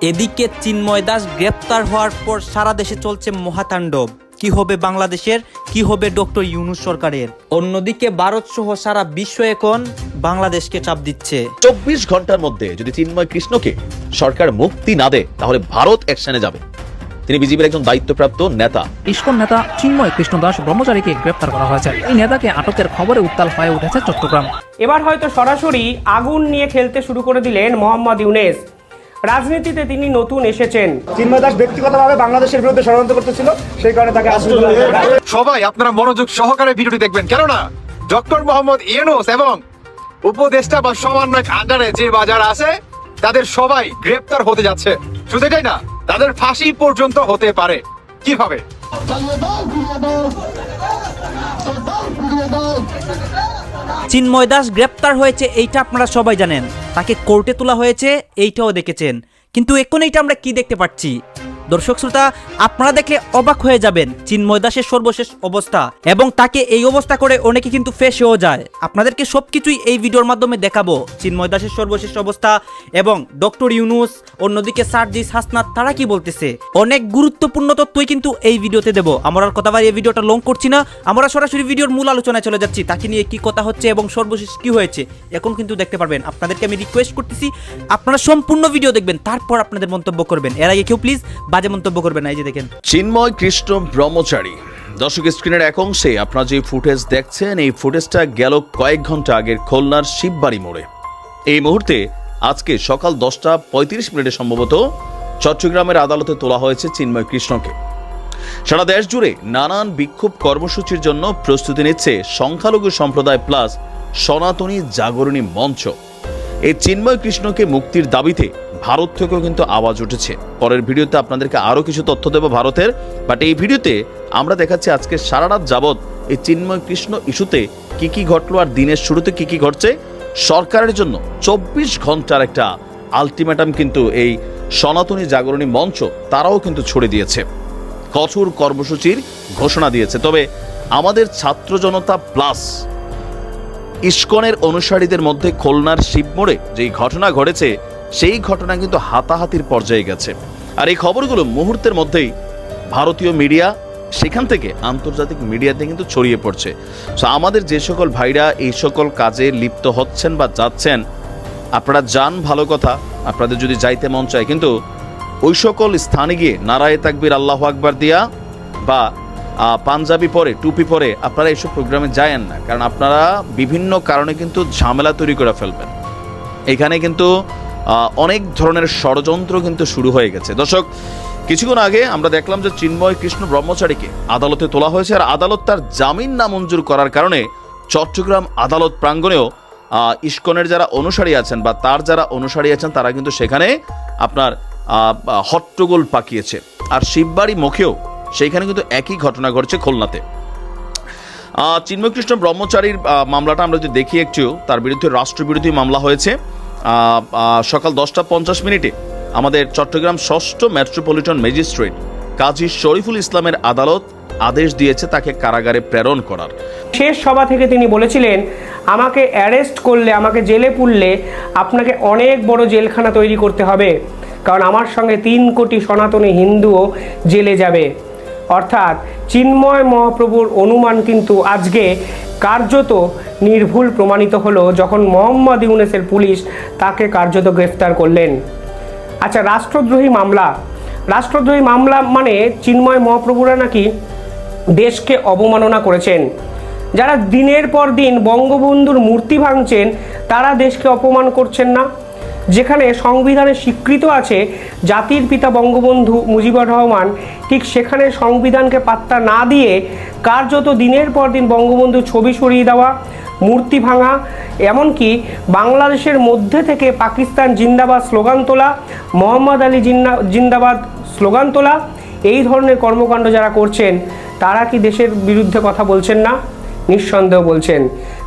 এদিকে চিন্ময় দাস গ্রেপ্তার হওয়ার পর সারা দেশে চলছে মহাতাণ্ডব। কি হবে বাংলাদেশের? কি হবে ডক্টর ইউনুস সরকারের? অন্যদিকে ভারত সহ সারা বিশ্ব এখন বাংলাদেশকে চাপ দিচ্ছে। চব্বিশ ঘণ্টার মধ্যে যদি চিন্ময় কৃষ্ণকে সরকার মুক্তি না দেয় তাহলে ভারত অ্যাকশনে যাবে। তিনি বিজেপির একজন দায়িত্বপ্রাপ্ত নেতা। ইস্কন নেতা চিন্ময় কৃষ্ণ দাস ব্রহ্মচারীকে গ্রেপ্তার করা হয়েছে। এই নেতাকে আটকের খবরে উত্তাল হয়ে উঠেছে চট্টগ্রাম। এবার হয়তো সরাসরি আগুন নিয়ে খেলতে শুরু করে দিলেন মোহাম্মদ ইউনেস। রাজনীতিতে তিনি নতুন এসেছেন। চিন্ময় দাস ব্যক্তিগতভাবে বাংলাদেশের বিরুদ্ধে ষড়যন্ত্র করতেছিল সেই কারণে তাকে। সবাই আপনারা মনোযোগ সহকারে ভিডিওটি দেখবেন। কেননা ডক্টর মোহাম্মদ ইউনুস এবং উপদেষ্টা বা সমন্বয়ক আন্ডারে যে বাজার আছে তাদের সবাই গ্রেপ্তার হতে যাচ্ছে। শুধু এটাই না তাদের ফাঁসি পর্যন্ত হতে পারে। কীভাবে? চিন্ময় দাস গ্রেপ্তার হয়েছে, এইটা আপনারা সবাই জানেন। তাকে কোর্টে তোলা হয়েছে, এইটাও দেখেছেন। কিন্তু এখন এইটা আমরা কি দেখতে পাচ্ছি? দর্শক শ্রোতা, আপনারা দেখলে অবাক হয়ে যাবেন চিন্ময় দাসের সর্বশেষ অবস্থা এবং তাকে এই অবস্থা করে অনেকে কিন্তু ফেসেও যায়। আপনাদেরকে সবকিছুই এই ভিডিওর মাধ্যমে দেখাবো চিন্ময় দাসের সর্বশেষ অবস্থা এবং ডক্টর ইউনুস, অন্যদিকে সার্জিস হাসনাত, তারা কি বলতেছে? অনেক গুরুত্বপূর্ণ তথ্যই কিন্তু এই ভিডিওতে দেবো। আমরা আর কথা বাড়িয়ে ভিডিওটা লং করছি না, আমরা সরাসরি ভিডিওর মূল আলোচনায় চলে যাচ্ছি, তাকে নিয়ে কি কথা হচ্ছে এবং সর্বশেষ কি হয়েছে, এখন কিন্তু দেখতে পারবেন। আপনাদেরকে আমি রিকোয়েস্ট করতেছি, আপনারা সম্পূর্ণ ভিডিও দেখবেন, তারপর আপনাদের মন্তব্য করবেন। এর আগে কেউ প্লিজ বাজে মন্তব্য করবেন না, এই যে দেখেন। চিন্ময় কৃষ্ণ ব্রহ্মচারী, দর্শক স্ক্রিনের এক অংশে আপনারা যে ফুটেজ দেখছেন, এই ফুটেজটা গেল কয়েক ঘণ্টা আগের খুলনার শিববাড়ি মোড়ে। এই মুহূর্তে আজকে সকাল দশটা পঁয়ত্রিশ মিনিটে সম্ভবত চট্টগ্রামের আদালতে তোলা হয়েছে চিন্ময় কৃষ্ণকে। সারা দেশ জুড়ে নানান বিক্ষোভ কর্মসূচির জন্য প্রস্তুতি নিচ্ছে সংখ্যালঘু সম্প্রদায় প্লাস সনাতনী জাগরণী মঞ্চ। এই চিন্ময় কৃষ্ণকে মুক্তির দাবিতে ভারত থেকেও কিন্তু আওয়াজ উঠেছে। পরের ভিডিওতে আপনাদেরকে আরও কিছু তথ্য দেবো ভারতের। বাট এই ভিডিওতে আমরা দেখাচ্ছি আজকে সারা রাত যাবৎ এই চিন্ময় কৃষ্ণ ইস্যুতে কি কি ঘটলো আর দিনের শুরুতে কি কি ঘটছে। সরকারের জন্য চব্বিশ ঘণ্টার একটা আলটিমেটাম কিন্তু এই সনাতনী জাগরণী মঞ্চ তারাও কিন্তু ছড়ে দিয়েছে। কঠোর কর্মসূচির ঘোষণা দিয়েছে। তবে আমাদের ছাত্র জনতা প্লাস ইস্কনের অনুসারীদের মধ্যে খুলনার শিবমোড়ে যেই ঘটনা ঘটেছে সেই ঘটনা কিন্তু হাতাহাতির পর্যায়ে গেছে। আর এই খবরগুলো মুহূর্তের মধ্যেই ভারতীয় মিডিয়া, সেখান থেকে আন্তর্জাতিক মিডিয়াতে কিন্তু ছড়িয়ে পড়ছে। সো আমাদের যে সকল ভাইরা এই সকল কাজে লিপ্ত হচ্ছেন বা যাচ্ছেন, আপনারা যান, ভালো কথা। আপনাদের যদি যাইতে মন চায়, কিন্তু ওই সকল স্থানে গিয়ে নারায়ে তাকবির, আল্লাহ আকবার দিয়া বা পাঞ্জাবি পরে, টুপি পরে আপনারা এইসব প্রোগ্রামে যায়েন না। কারণ আপনারা বিভিন্ন কারণে কিন্তু ঝামেলা তৈরি করে ফেলবেন। এখানে কিন্তু অনেক ধরনের ষড়যন্ত্র কিন্তু শুরু হয়ে গেছে। দর্শক কিছুক্ষণ আগে আমরা দেখলাম যে চিন্ময় কৃষ্ণ ব্রহ্মচারীকে আদালতে তোলা হয়েছে আর আদালত তার জামিন নামঞ্জুর করার কারণে চট্টগ্রাম আদালত প্রাঙ্গণেও ইস্কনের যারা অনুসারী আছেন বা তার যারা অনুসারী আছেন তারা কিন্তু সেখানে আপনার হট্টগোল পাকিয়েছে। আর শিববাড়ি মুখেও সেইখানে কিন্তু একই ঘটনা ঘটছে খুলনাতে। আহ, চিন্ময়কৃষ্ণ ব্রহ্মচারীর মামলাটা আমরা যদি দেখি একটু তার বিরুদ্ধে রাষ্ট্রবিরোধী মামলা হয়েছে। সকাল দশটা পঞ্চাশ মিনিটে আমাদের চট্টগ্রাম ষষ্ঠ মেট্রোপলিটন ম্যাজিস্ট্রেট কাজী শরীফুল ইসলামের আদালত আদেশ দিয়েছে তাকে কারাগারে প্রেরণ করার। শেষ সভা থেকে তিনি বলেছিলেন, আমাকে অ্যারেস্ট করলে, আমাকে জেলে পুরলে আপনাকে অনেক বড় জেলখানা তৈরি করতে হবে। কারণ আমার সঙ্গে তিন কোটি সনাতনী হিন্দুও জেলে যাবে। অর্থাৎ চিন্ময় মহাপ্রভুর অনুমান কিন্তু আজকে কার্যত নির্ভুল প্রমাণিত হলো যখন মোহাম্মদ ইউনেসের পুলিশ তাকে কার্যত গ্রেফতার করলেন। আচ্ছা রাষ্ট্রদ্রোহী মামলা। রাষ্ট্রদ্রোহী মামলা মানে চিন্ময় মহাপ্রভুরা নাকি দেশকে অবমাননা করেছেন। যারা দিনের পর দিন বঙ্গবন্ধুর মূর্তি ভাঙছেন, তারা দেশকে অপমান করছেন না? যেখানে সংবিধানে স্বীকৃত আছে জাতির পিতা বঙ্গবন্ধু মুজিবুর রহমান, ঠিক সেখানে সংবিধানকে পাত্তা না দিয়ে কার্যত দিনের পর দিন বঙ্গবন্ধু ছবি সরিয়ে দেওয়া, মূর্তি ভাঙা, এমনকি বাংলাদেশের মধ্যে থেকে পাকিস্তান জিন্দাবাদ স্লোগান তোলা, মোহাম্মদ আলী জিন্না, জিন্দাবাদ স্লোগান তোলা, এই ধরনের কর্মকাণ্ড যারা করছেন, তারা কি দেশের বিরুদ্ধে কথা বলছেন না? নিঃসন্দেহ বলছেন।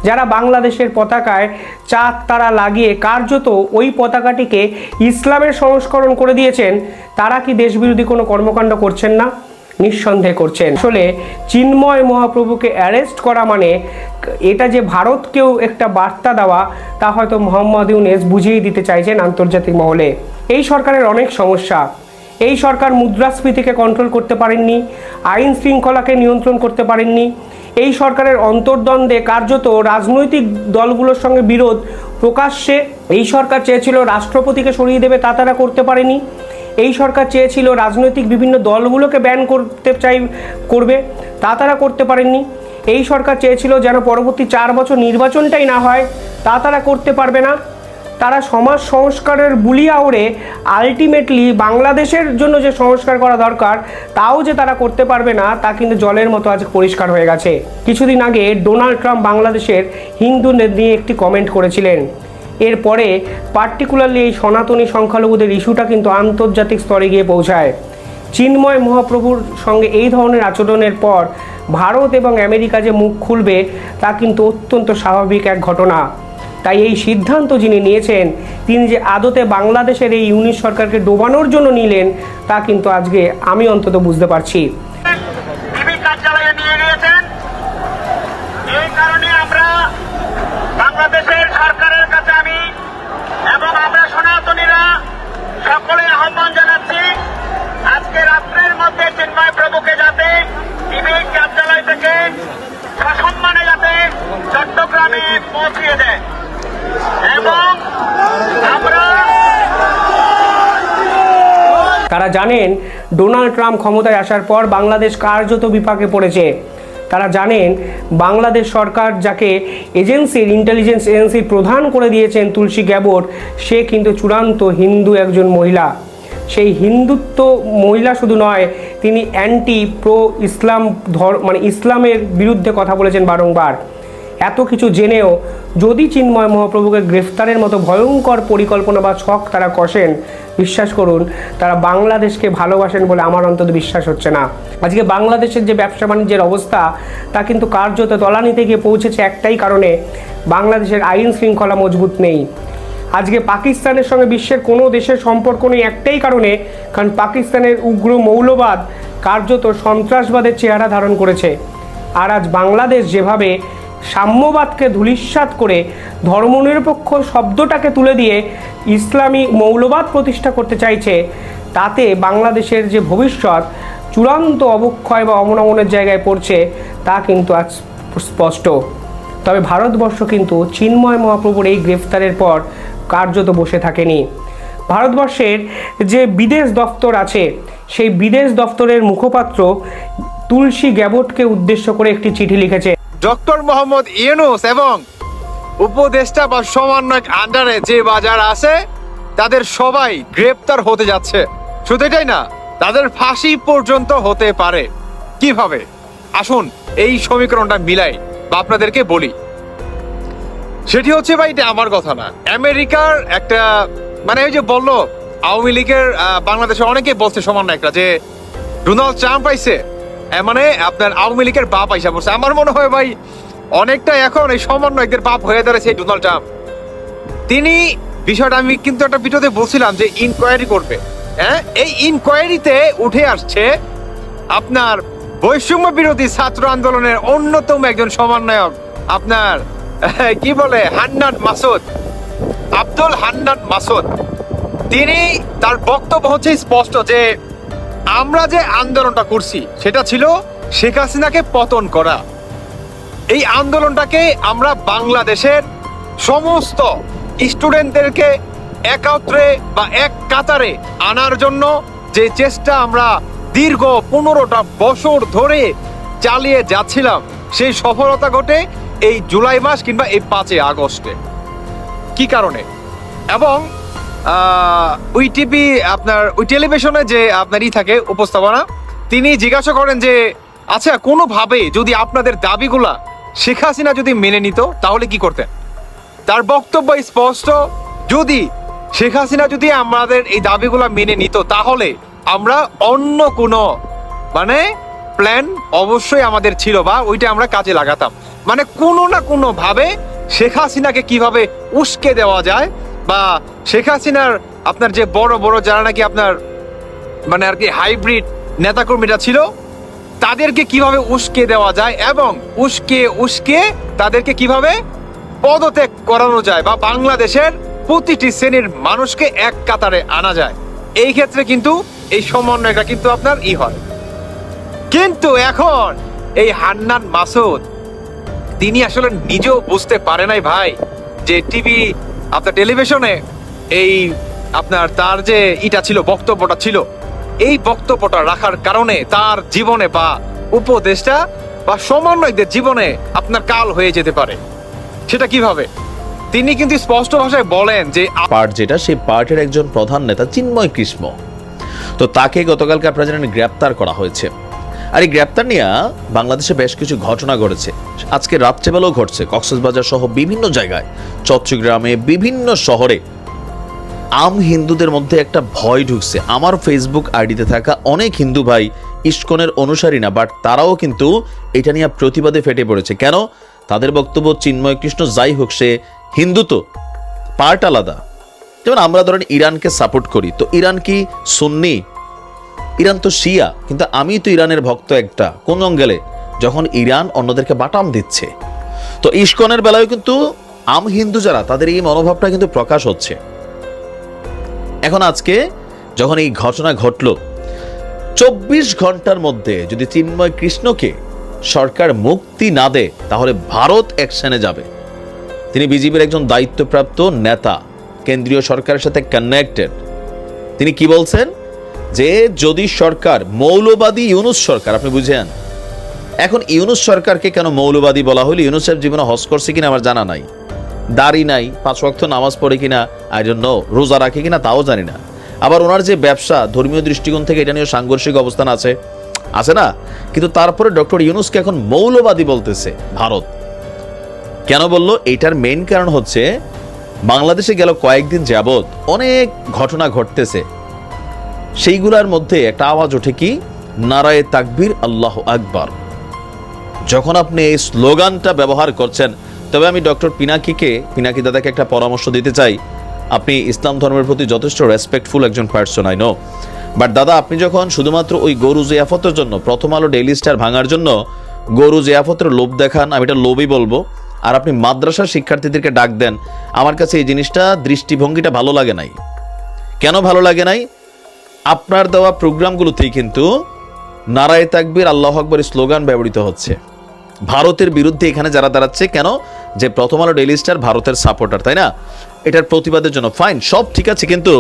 যারা বাংলাদেশের পতাকায় চাঁদ তারা লাগিয়ে কার্যত ওই পতাকাটিকে ইসলামের সংস্করণ করে দিয়েছেন, তারা কি দেশবিরোধী কোনো কর্মকাণ্ড করছেন না? নিঃসন্দেহ করছেন। আসলে চিন্ময় মহাপ্রভুকে অ্যারেস্ট করা মানে এটা যে ভারতকেও একটা বার্তা দেওয়া, তা হয়তো মোহাম্মদ ইউনেস বুঝিয়ে দিতে চাইছেন আন্তর্জাতিক মহলে। এই সরকারের অনেক সমস্যা। এই সরকার মুদ্রাস্ফীতিকে কন্ট্রোল করতে পারেননি, আইন শৃঙ্খলাকে নিয়ন্ত্রণ করতে পারেননি এই সরকারের অন্তর্দ্বন্দ্বে কার্যত রাজনৈতিক দলগুলোর সঙ্গে বিরোধ প্রকাশ্যে এই সরকার চেয়েছিল রাষ্ট্রপতিকে সরিয়ে দেবে তা তারা করতে পারেনি। এই সরকার চেয়েছিল রাজনৈতিক বিভিন্ন দলগুলোকে ব্যান করতে চাই, করবে তা তারা করতে পারেননি। এই সরকার চেয়েছিল যেন পরবর্তী চার বছর নির্বাচনটাই না হয়, তা তারা করতে পারবে না। তারা সমাজ সংস্কারের বুলি আওড়ে আলটিমেটলি বাংলাদেশের জন্য যে সংস্কার করা দরকার, তাও যে তারা করতে পারবে না, তা কিন্তু জলের মতো আজ পরিষ্কার হয়ে গেছে। কিছুদিন আগে ডোনাল্ড ট্রাম্প বাংলাদেশের হিন্দুদের নিয়ে একটি কমেন্ট করেছিলেন। এরপরে পার্টিকুলারলি এই সনাতনী সংখ্যালঘুদের ইস্যুটা কিন্তু আন্তর্জাতিক স্তরে গিয়ে পৌঁছায়। চিন্ময় মহাপ্রভুর সঙ্গে এই ধরনের আচরণের পর ভারত এবং আমেরিকা যে মুখ খুলবে, তা কিন্তু অত্যন্ত স্বাভাবিক এক ঘটনা। তাই এই সিদ্ধান্ত যিনি নিয়েছেন, তিনি যে আদতে বাংলাদেশের এই ইউনিট সরকারকে ডোবানোর জন্য নিলেন, তা কিন্তু আজকে আমি অন্তত বুঝতে পারছি। এই কারণে আমরা বাংলাদেশের সরকারের কাছে আমি এবং আমরা আহ্বান আজকে মধ্যে চট্টগ্রামে পৌঁছিয়ে দেয়। তারা জানেন ডোনাল্ড ট্রাম্প ক্ষমতায় আসার পর বাংলাদেশ কার্যত বিপাকে পড়েছে? তারা জানেন বাংলাদেশ সরকার যাকে এজেন্সির ইন্টেলিজেন্স এজেন্সির প্রধান করে দিয়েছেন তুলসী গ্যাবোট সে কিন্তু চূড়ান্ত হিন্দু একজন মহিলা। সেই হিন্দুত্ব মহিলা শুধু নয়, তিনি অ্যান্টি প্রো ইসলাম ধর মানে ইসলামের বিরুদ্ধে কথা বলেছেন বারংবার। এত কিছু জেনেও যদি চিন্ময় মহাপ্রভুকে গ্রেফতারের মতো ভয়ঙ্কর পরিকল্পনা বা ছক তারা কষেন, বিশ্বাস করুন, তারা বাংলাদেশকে ভালোবাসেন বলে আমার অন্তত বিশ্বাস হচ্ছে না। আজকে বাংলাদেশের যে ব্যবসা বাণিজ্যের অবস্থা, তা কিন্তু কার্যত তলানিতে গিয়ে পৌঁছেছে একটাই কারণে, বাংলাদেশের আইন শৃঙ্খলা মজবুত নেই। আজকে পাকিস্তানের সঙ্গে বিশ্বের কোনো দেশের সম্পর্ক নেই একটাই কারণে, কারণ পাকিস্তানের উগ্র মৌলবাদ কার্যত সন্ত্রাসবাদের চেহারা ধারণ করেছে। আর আজ বাংলাদেশ যেভাবে সাম্যবাদকে ধূলিসাৎ করে ধর্মনিরপেক্ষ শব্দটাকে তুলে দিয়ে ইসলামী মৌলবাদ প্রতিষ্ঠা করতে চাইছে। তাতে বাংলাদেশের যে ভবিষ্যৎ চূড়ান্ত অবক্ষয় বা অবনমনের জায়গায় পড়ছে, তা কিন্তু আজ স্পষ্ট। তবে ভারতবর্ষ কিন্তু চিন্ময় মহাপ্রভুর এই গ্রেফতারের পর কার্যত বসে থাকেনি। ভারতবর্ষের যে বিদেশ দপ্তর আছে, সেই বিদেশ দপ্তরের মুখপাত্র তুলসী গ্যাবটকে উদ্দেশ্য করে একটি চিঠি লিখেছে। ডক্টর মোহাম্মদ ইউনুস এবং উপদেষ্টা বা সমন্বয়ক আন্ডারে যে বাজার আছে, তাদের সবাই গ্রেপ্তার হতে যাচ্ছে। শুধু এটাই না, তাদের ফাঁসি পর্যন্ত হতে পারে। কীভাবে? আসুন এই সমীকরণটা মিলাই বা আপনাদেরকে বলি। সেটি হচ্ছে ভাই, এটা আমার কথা না। আমেরিকার একটা মানে ওই যে বলল, আওয়ামী লীগের বাংলাদেশে অনেকে বলছে সমন্বয়করা যে, ডোনাল্ড ট্রাম্প আইছে এ মানে আপনার আওয়ামী লীগের বাপ আইসা পড়ছে। আমার মনে হয় ভাই, অনেকটা এখন এই সমন্বয়কদের বাপ হয়ে দাঁড়াচ্ছে এই ডোনাল্ড ট্রাম্প। তিনি বিষয়টা আমি কিন্তু একটা ভিডিওতে বলছিলাম যে ইনকোয়ারি করবে। হ্যাঁ? এই ইনকোয়ারিতে উঠে আসছে আপনার বৈষম্য বিরোধী ছাত্র আন্দোলনের অন্যতম একজন সমন্বয়ক, আপনার, কি বলে, হান্নান মাসুদ, আব্দুল হান্নান মাসুদ। তিনি তার বক্তব্য হচ্ছে স্পষ্ট যে আমরা যে আন্দোলনটা করছি, সেটা ছিল শেখ হাসিনাকে পতন করা। এই আন্দোলনটাকে আমরা বাংলাদেশের সমস্ত স্টুডেন্টদেরকে একত্রে বা এক কাতারে আনার জন্য যে চেষ্টা আমরা দীর্ঘ পনেরোটা বছর ধরে চালিয়ে যাচ্ছিলাম, সেই সফলতা ঘটে এই জুলাই মাস কিংবা এই পাঁচই আগস্টে। কি কারণে? এবং ওই টিভি আপনার, ওই টেলিভিশনে যে আপনার ই থাকে, উপস্থাপনা, তিনি জিজ্ঞাসা করেন যে আচ্ছা কোনোভাবে যদি আপনাদের দাবিগুলা শেখ হাসিনা যদি মেনে নিত, তাহলে কি করতেন? তার বক্তব্য স্পষ্ট, যদি শেখ হাসিনা যদি আমাদের এই দাবিগুলা মেনে নিত, তাহলে আমরা অন্য কোনো মানে প্ল্যান অবশ্যই আমাদের ছিল বা ওইটা আমরা কাজে লাগাতাম। মানে কোনো না কোনো ভাবে শেখ হাসিনাকে কীভাবে উস্কে দেওয়া যায় বা শেখ হাসিনার আপনার যে বড় বড় যারা নাকি আপনার মানে আর কি হাইব্রিড নেতাকর্মীরা ছিল, তাদেরকে কীভাবে উস্কে দেওয়া যায় এবং উস্কে উস্কে তাদেরকে কীভাবে পদত্যাগ করানো যায় বা বাংলাদেশের প্রতিটি শ্রেণির মানুষকে এক কাতারে আনা যায়, এই ক্ষেত্রে কিন্তু এই সমন্বয়টা কিন্তু আপনার ই হয়। কিন্তু এখন এই হান্নান মাসুদ, তিনি আসলে নিজেও বুঝতে পারে নাই ভাই যে টিভি আপনার টেলিভিশনে এই আপনার তার যে ইটা ছিল, বক্তব্যটা ছিল, এই বক্তব্যটা রাখার কারণে তার জীবনে বা উপদেশটা বা সমন্বয়কদের জীবনে আপনার কাল হয়ে যেতে পারে। সেটা কীভাবে? তিনি কিন্তু স্পষ্ট ভাষায় বলেন যে পার্ট যেটা, সেই পার্টের একজন প্রধান নেতা চিন্ময় কৃষ্ণ। তো তাকে গতকালকে আপনারা জানেন গ্রেপ্তার করা হয়েছে। আর এই গ্রেপ্তার নিয়ে বাংলাদেশে বেশ কিছু ঘটনা ঘটেছে। আজকে রাত্রেবেলাও ঘটছে। কক্সবাজার সহ বিভিন্ন জায়গায়, চট্টগ্রামে বিভিন্ন শহরে আম হিন্দুদের মধ্যে একটা ভয় ঢুকছে। আমার ফেসবুক আইডিতে থাকা অনেক হিন্দু ভাই ইস্কনের অনুসারী না বাট তারাও কিন্তু এটা নিয়ে প্রতিবাদে ফেটে পড়েছে। কেন? তাদের বক্তব্য চিন্ময় কৃষ্ণ, যাই হোক, সে হিন্দু তো পার্ট আলাদা। যেমন আমরা ধরেন ইরানকে সাপোর্ট করি, তো ইরান কি সুন্নি? ইরান তো শিয়া, কিন্তু আমি তো ইরানের ভক্ত একটা। কোন অঙ্গেলে যখন ইরান অন্যদেরকে বাটাম দিচ্ছে। তো ইস্কনের বেলায় কিন্তু আম হিন্দু যারা, তাদের এই মনোভাবটা কিন্তু প্রকাশ হচ্ছে। এখন আজকে যখন এই ঘটনা ঘটল, চব্বিশ ঘণ্টার মধ্যে যদি চিন্ময় কৃষ্ণকে সরকার মুক্তি না দেয় তাহলে ভারত অ্যাকশনে যাবে। তিনি বিজেপির একজন দায়িত্বপ্রাপ্ত নেতা, কেন্দ্রীয় সরকারের সাথে কানেক্টেড তিনি কি বলছেন? যে যদি সরকার মৌলবাদী ইউনুস সরকার, আপনি বুঝেন? এখন ইউনুস সরকারকে কেন মৌলবাদী বলা হলো? ইউনুসের জীবনে হজ করছে কিনা আমার জানা নাই। দাড়ি নাই, পাঁচ ওয়াক্ত নামাজ পড়ে কিনা আই ডোন্ট নো রোজা রাখে কিনা তাও জানি না। আবার ওনার যে ব্যবসা, ধর্মীয় দৃষ্টিকোণ থেকে এটা নিয়ে সাংঘর্ষিক অবস্থান আছে। আছে না? কিন্তু তারপরে ডক্টর ইউনুসকে এখন মৌলবাদী বলতেছে ভারত। কেন বলল? এটার মেন কারণ হচ্ছে, বাংলাদেশে গেল কয়েকদিন যাবৎ অনেক ঘটনা ঘটতেছে। সেইগুলোর মধ্যে একটা আওয়াজ ওঠে কি? নারায়ে তাকবির, আল্লাহ আকবার। যখন আপনি এই স্লোগানটা ব্যবহার করছেন, তবে আমি ডক্টর পিনাকিকে, পিনাকি দাদাকে একটা পরামর্শ দিতে চাই। আপনি ইসলাম ধর্মের প্রতি যথেষ্ট রেসপেক্টফুল একজন পার্সন আই নো বাট দাদা, আপনি যখন শুধুমাত্র ওই গরু জিয়াফতের জন্য, প্রথম আলো ডেইলি স্টার ভাঙার জন্য গরু জিয়াফতের লোভ দেখান, আমি এটা লোভই বলব, আর আপনি মাদ্রাসার শিক্ষার্থীদেরকে ডাক দেন, আমার কাছে এই জিনিসটা দৃষ্টিভঙ্গিটা ভালো লাগে নাই। কেন ভালো লাগে নাই? আপনার দেওয়া প্রোগ্রামগুলোতেই কিন্তু নারায় তাকবীর, আল্লাহ আকবর স্লোগান ব্যবহৃত হচ্ছে। ভারতের বিরুদ্ধে এখানে যারা দাঁড়াচ্ছে, কেন? যে প্রথম আলো ডেইলি স্টার ভারতের সাপোর্টার তাই না? এটার প্রতিবাদের জন্য। ফাইন সব ঠিক আছে, কিন্তু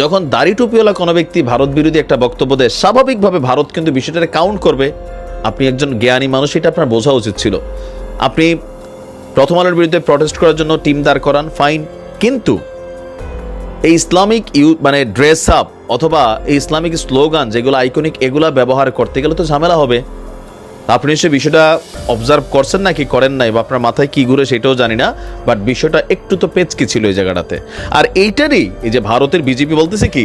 যখন দাড়ি টুপিওয়ালা কোনো ব্যক্তি ভারত বিরোধী একটা বক্তব্য দেয়, স্বাভাবিকভাবে ভারত কিন্তু বিষয়টাকে কাউন্ট করবে। আপনি একজন জ্ঞানী মানুষ, এটা আপনার বোঝা উচিত ছিল। আপনি প্রথম আলোর বিরুদ্ধে প্রটেস্ট করার জন্য টিম দাঁড় করান ফাইন কিন্তু এই ইসলামিক ইউ মানে ড্রেস আপ অথবা এই ইসলামিক স্লোগান যেগুলো আইকনিক এগুলা ব্যবহার করতে গেলে তো ঝামেলা হবে। আপনি সে বিষয়টা অবজার্ভ করছেন নাকি করেন নাই বা আপনার মাথায় কি ঘুরে সেটাও জানি না বাট বিষয়টা একটু তো পেচকি ছিল এই জায়গাটাতে। আর এইটারই এই যে ভারতের বিজেপি বলতেছে কি,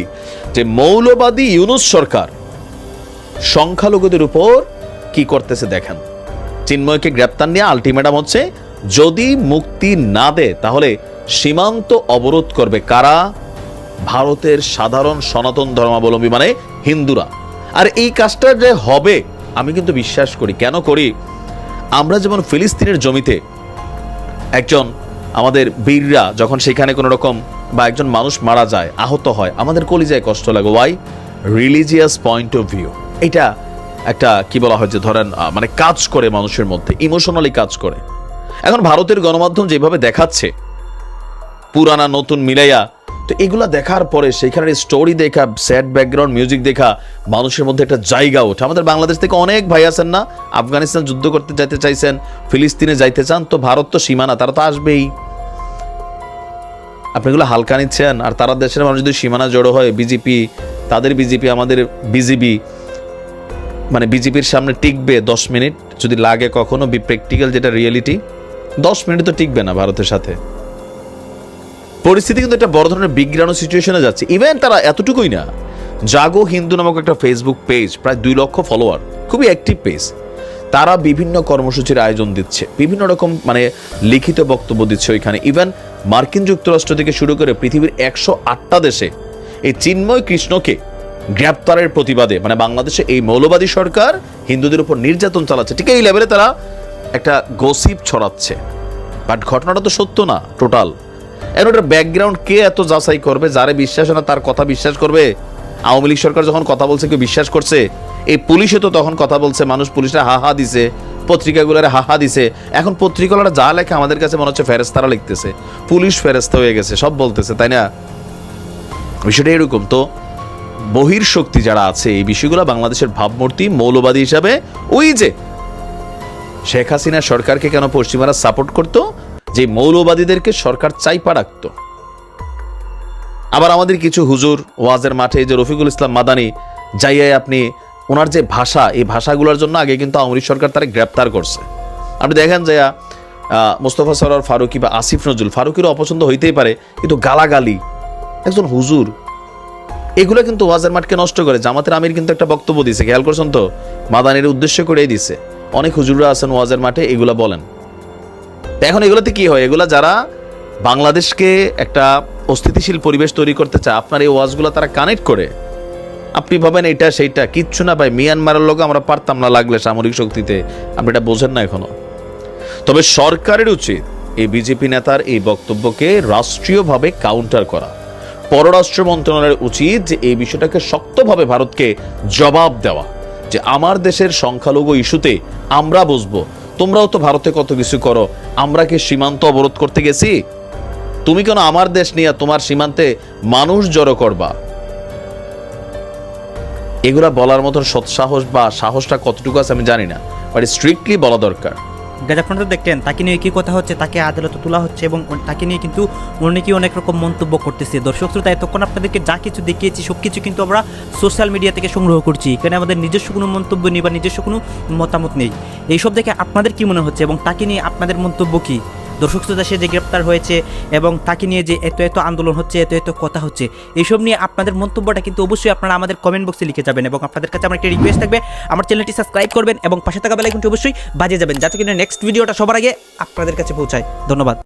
যে মৌলবাদী ইউনুস সরকার সংখ্যালঘুদের উপর কি করতেছে দেখেন। চিন্ময়কে গ্রেপ্তার নিয়ে আলটিমেটাম হচ্ছে, যদি মুক্তি না দেয় তাহলে সীমান্ত অবরোধ করবে কারা? ভারতের সাধারণ সনাতন ধর্মাবলম্বী মানে হিন্দুরা। আর এই কাজটা যে হবে, আমি কিন্তু বিশ্বাস করি। কেন করি? আমরা যেমন ফিলিস্তিনের জমিতে একজন আমাদের বীররা যখন সেখানে কোনো রকম বা একজন মানুষ মারা যায়, আহত হয়, আমাদের কলিজায় কষ্ট লাগে। Why religious point of view এটা একটা, কি বলা হয় যে ধরেন মানে কাজ করে মানুষের মধ্যে ইমোশনালি কাজ করে। এখন ভারতের গণমাধ্যম যেভাবে দেখাচ্ছে, পুরানা নতুন মিলাইয়া তো এগুলা দেখার পরে সেখানের স্টোরি দেখা স্যাড ব্যাকগ্রাউন্ড মিউজিক দেখা, মানুষের মধ্যে একটা জায়গা ওঠে। আমাদের বাংলাদেশ থেকে অনেক ভাই আছেন না? আফগানিস্তান যুদ্ধ করতে যাইতে চাইছেন, ফিলিস্তিনে যাইতে চান, তো ভারত তো সীমানা, তারা তো আসবেই। আপনি এগুলো হালকা নিচ্ছেন, আর তারা দেশের মানুষ যদি সীমানা জড়ো হয় বিজেপি তাদের বিজেপি আমাদের বিজেপি মানে বিজেপির সামনে টিকবে দশ মিনিট, যদি লাগে কখনো বি প্র্যাকটিক্যাল যেটা রিয়েলিটি দশ মিনিট তো টিকবে না ভারতের সাথে। পরিস্থিতি কিন্তু একটা বড় ধরনের বিগ্রানো সিচুয়েশনে যাচ্ছে। ইভেন তারা এতটুকুই না। জাগো হিন্দু নামক একটা ফেসবুক পেজ প্রায় দুই লক্ষ ফলোয়ার খুবই অ্যাক্টিভ পেজ তারা বিভিন্ন কর্মসূচির আয়োজন দিচ্ছে। বিভিন্ন রকম মানে লিখিত বক্তব্য দিচ্ছে ওইখানে। ইভেন মার্কিন যুক্তরাষ্ট্র থেকে শুরু করে পৃথিবীর একশো আটটা দেশে এই চিন্ময় কৃষ্ণকে গ্রেপ্তারের প্রতিবাদে মানে বাংলাদেশে এই মৌলবাদী সরকার হিন্দুদের উপর নির্যাতন চালাচ্ছে। ঠিক এই লেভেলে তারা একটা গসিপ ছড়াচ্ছে। বাট ঘটনাটা তো সত্য না টোটাল এখন ওটার ব্যাকগ্রাউন্ড কে এত যাচাই করবে? যারে বিশ্বাস না তার কথা বিশ্বাস করবে? আওয়ামী লীগ সরকার যখন কথা বলছে, কেউ বিশ্বাস করছে? এই পুলিশে তো তখন কথা বলছে, মানুষ পুলিশরা হা হা দিছে, পত্রিকাগুলোর হা হা দিছে। এখন পত্রিকাগুলোরা যা লেখে আমাদের কাছে মনে হচ্ছে ফেরেস্তারা লিখতেছে। পুলিশ ফেরেস্তা হয়ে গেছে, সব বলতেছে, তাই না? বিষয়টা এরকম তো, বহির শক্তি যারা আছে, এই বিষয়গুলো বাংলাদেশের ভাবমূর্তি, মৌলবাদী হিসাবে, ওই যে শেখ হাসিনা সরকারকে কেন পশ্চিমারা সাপোর্ট করত? যে মৌলবাদীদেরকে সরকার চাইপা রাখত আবার আমাদের কিছু হুজুর ওয়াজের মাঠে যে রফিকুল ইসলাম মাদানি যাইয়াই আপনি ওনার যে ভাষা এই ভাষাগুলোর জন্য আগে কিন্তু আওয়ামী সরকার তারা গ্রেপ্তার করছে। আপনি দেখেন যে আহ, মোস্তফা সরার ফারুকি বা আসিফ নজরুল ফারুকিরও অপছন্দ হইতেই পারে কিন্তু গালাগালি একজন হুজুর এগুলো কিন্তু ওয়াজের মাঠকে নষ্ট করে। জামাতের আমির কিন্তু একটা বক্তব্য দিছে খেয়াল করছেন তো? মাদানির উদ্দেশ্য করেই দিছে। অনেক হুজুররা আছেন ওয়াজের মাঠে এগুলা বলেন। তো এখন এগুলোতে কি হয়? এগুলা যারা বাংলাদেশকে একটা অস্থিতিশীল পরিবেশ তৈরি করতে চায়, আপনার এই ওয়াজগুলো তারা কানেক্ট করে। আপনি ভাবেন এটা সেইটা, কিচ্ছু না ভাই, মিয়ানমারের লোক আমরা পারতাম না লাগলে সামরিক শক্তিতে, আপনি এটা বোঝেন না এখনও। তবে সরকারের উচিত এই বিজেপি নেতার এই বক্তব্যকে রাষ্ট্রীয়ভাবে কাউন্টার করা। পররাষ্ট্র মন্ত্রণালয়ের উচিত যে এই বিষয়টাকে শক্তভাবে ভারতকে জবাব দেওয়া, যে আমার দেশের সংখ্যালঘু ইস্যুতে আমরা বুঝব তোমরাও তো ভারতে কত কিছু করো। আমরা কি সীমান্ত অবরোধ করতে গেছি? তুমি কেন আমার দেশ নিয়ে তোমার সীমান্তে মানুষ জড়ো করবা? এগুলা বলার মতন সৎসাহস বা সাহসটা কতটুকু আছে আমি জানি না বাট স্ট্রিক্টলি বলা দরকার। গাজ আপনারা তো দেখলেন, তাকে নিয়ে কী কথা হচ্ছে, তাকে আদালতে তোলা হচ্ছে এবং তাকে নিয়ে কিন্তু অনেকেই অনেক রকম মন্তব্য করতেছে। দর্শক শ্রোতা, এতক্ষণ আপনাদেরকে যা কিছু দেখিয়েছি সব কিছু কিন্তু আমরা সোশ্যাল মিডিয়া থেকে সংগ্রহ করছি। এখানে আমাদের নিজস্ব কোনো মন্তব্য নেই বা নিজস্ব কোনো মতামত নেই। এইসব দেখে আপনাদের কি মনে হচ্ছে এবং তাকে নিয়ে আপনাদের মন্তব্য কি? দর্শক শ্রোতা, সে যে গ্রেপ্তার হয়েছে এবং তাকে নিয়ে যে এত এত আন্দোলন হচ্ছে, এত এত কথা হচ্ছে এইসব নিয়ে আপনাদের মন্তব্যটা কিন্তু অবশ্যই আপনারা আমাদের কমেন্ট বক্সে লিখে যাবেন এবং আপনাদের কাছে আমার একটা রিকোয়েস্ট থাকবে, আমার চ্যানেলটি সাবস্ক্রাইব করবেন এবং পাশে থাকা বেলাইকনটি অবশ্যই বাজে যাবেন, যাতে কিনা নেক্সট ভিডিওটা সবার আগে আপনাদের কাছে পৌঁছায়। ধন্যবাদ।